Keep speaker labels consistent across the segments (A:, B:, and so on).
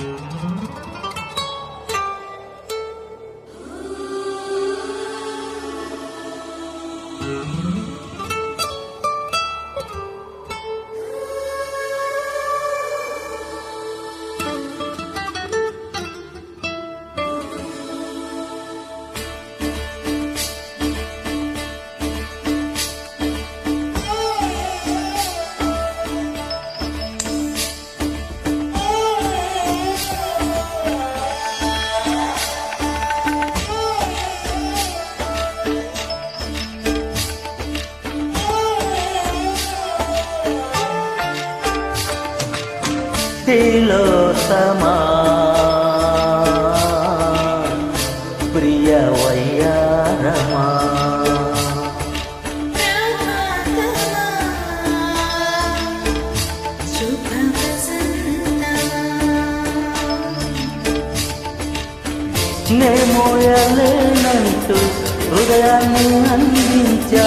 A: తిలోతమా ప్రియ వయ్యారమా నే మోయలేనంటూ హృదయాన్ని అందించా.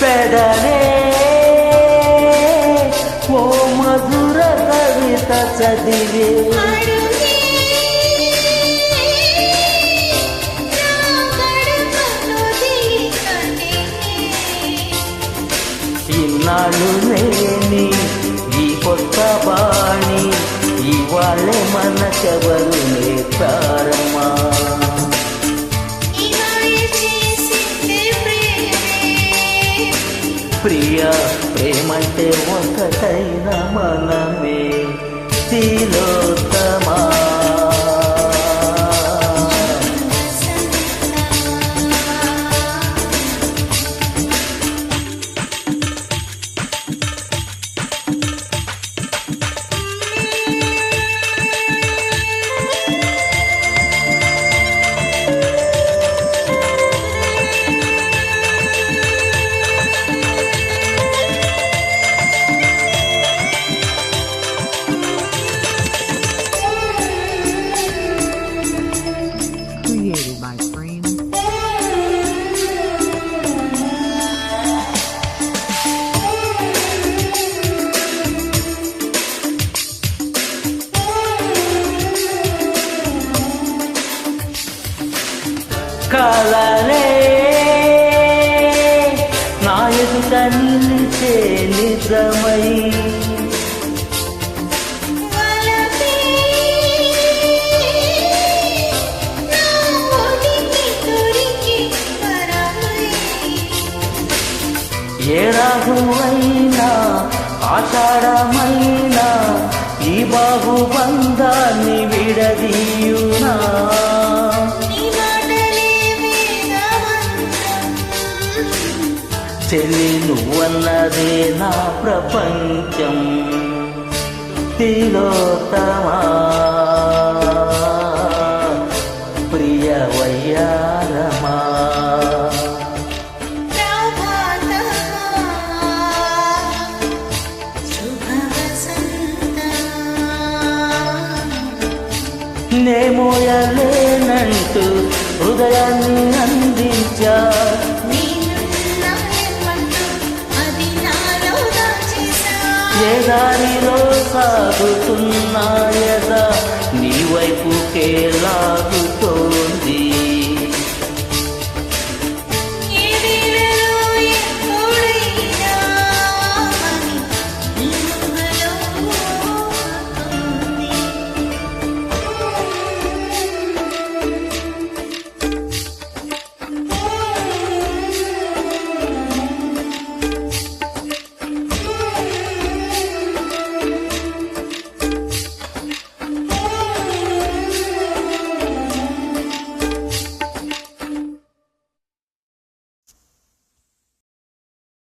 A: పెదరే ఓ మధుర కవిత చదివే. ఇన్నాళ్ళు లేని ఈ కొత్త బాణి మన చెవరు నేర్పారమ్మా ప్రియ ప్రేమంటే ఒకటైన మనమే. తిలోత్తమా కలలే నా ఎదుట నిలిచే నిజమై ఏ రాఘువైనా ఆషాఢమైనా ఈ బాహుబంధాన్ని విడదీయునా చెల్లి నువ్వన్నదే నా ప్రపంచం. తిలోతమా ప్రియ వయ్యారమా నే మోయలేనంటూ హృదయాన్ని దారిలో సాగుతున్నాయదా